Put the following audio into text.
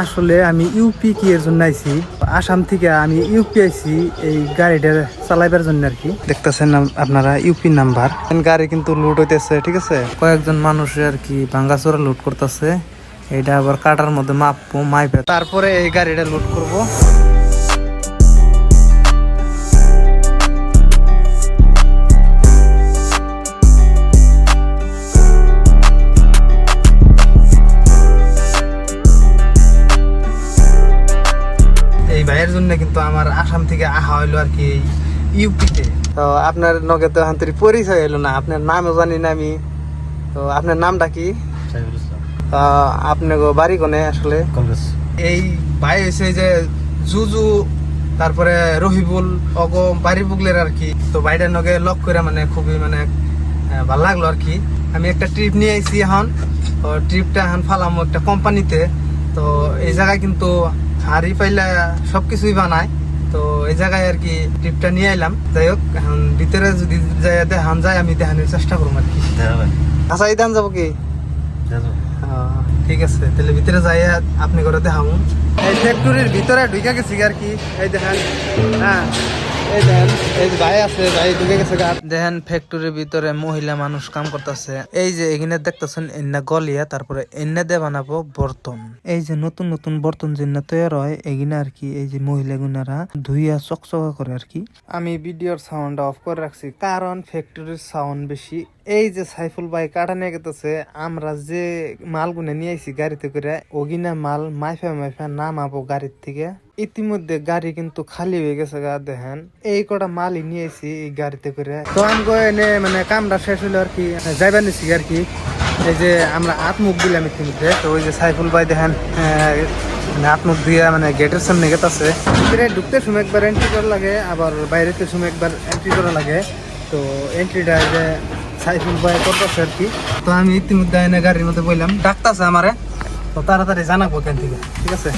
আসলে আমি ইউপি কি এর জন্য আইছি। আসাম থেকে আমি ইউপি আইছি এই গাড়িটা চালাইবার জন্য আর কি। দেখতেছেন আপনারা ইউপি নাম্বার গাড়ি কিন্তু লুট হইতেছে, ঠিক আছে? কয়েকজন মানুষ আর কি ভাঙ্গাচোরা লুট করতেছে। এটা আবার কাটার মধ্যে মাপবো মাইপে তারপরে এই গাড়িটা লুট করব। ভাইয়ের জন্য কিন্তু আমার আসাম থেকে আহা হইল আর কি ইউপিতে। তো আপনার নগে তো হান্তরি পরিচয় এলো না আপনার নামও জানি না আমি। তো আপনার নামটা কি? তো আপনার বাড়ি কোনে আসলে? এই ভাই হয়েছে যে জুজু তারপরে রহিবুল অগ বাড়ি বুগলের আর কি। তো বাইরের নগে লক করে মানে খুবই মানে ভালো লাগল আর কি। আমি একটা ট্রিপ নিয়ে আইছি এখন। তো ট্রিপটা এখন ফালাম একটা কোম্পানিতে। তো এই জায়গায় কিন্তু হাড়ি পাইলা সব কিছুই বানায়। তো এই জায়গায় আর কি ট্রিপটা নিয়ে এলাম যাই হোক এখন ভিতরে যদি যাই দেখান যায় আমি দেখানোর চেষ্টা করব আর কি। আচ্ছা এই দান যাব কি? ঠিক আছে তাহলে ভিতরে যাই আপনি করে দেখাবো এই ফ্যাক্টরির ভিতরে ঢুকে গেছি আর কি। এই দেখান হ্যাঁ। দেখেন ফ্যাক্টরির ভিতরে মহিলা মানুষ কাম করতেছে। এই যে এখানে দেখতেছেন এন্না গলিয়া, তারপরে এন্না দিয়ে বানাবো বর্তন। এই যে নতুন নতুন বর্তন যেন তৈরি হয় এগুলা আর কি এই যে মহিলা গুনারা ধুইয়া চকচকা করে আর কি। আমি ভিডিওর সাউন্ড অফ করে রাখছি, কারণ ফ্যাক্টরির সাউন্ড বেশি। এই যে সাইফুল ভাই কাটা নিয়ে গেতেছে, আমরা যে মালগুলো নিয়ে আইছি গাড়িতে করে, ওগিনা মাল মাইফা মাইফা নামাবো গাড়ির থেকে। ইতিমধ্যে গাড়ি কিন্তু খালি হয়ে গেছে গা, দেখেন। এই কটা মালই নিয়ে আইছি এই গাড়িতে করে। তো আমি এনে মানে কামটা শেষ হলো আর কি যাইবার নিছি আর কি। এই যে আমরা হাত মুখ দিলাম ইতিমধ্যে। তো ওই যে সাইফুল ভাই দেখেন মানে হাত মুখ দিয়ে মানে গেটের সামনে গেতাছে। ভিতরে ঢুকতে সময় একবার এন্ট্রি করা লাগে, আবার বাইরেতে সময় একবার এন্ট্রি করা লাগে। তো এন্ট্রিটা যে সাইফুল ভাই করতেছে আর কি। তো আমি ইতিমধ্যে এনে গাড়ির মধ্যে বললাম ডাকতেছে আমারে। তো তাড়াতাড়ি জানাব কেন থেকে, ঠিক আছে?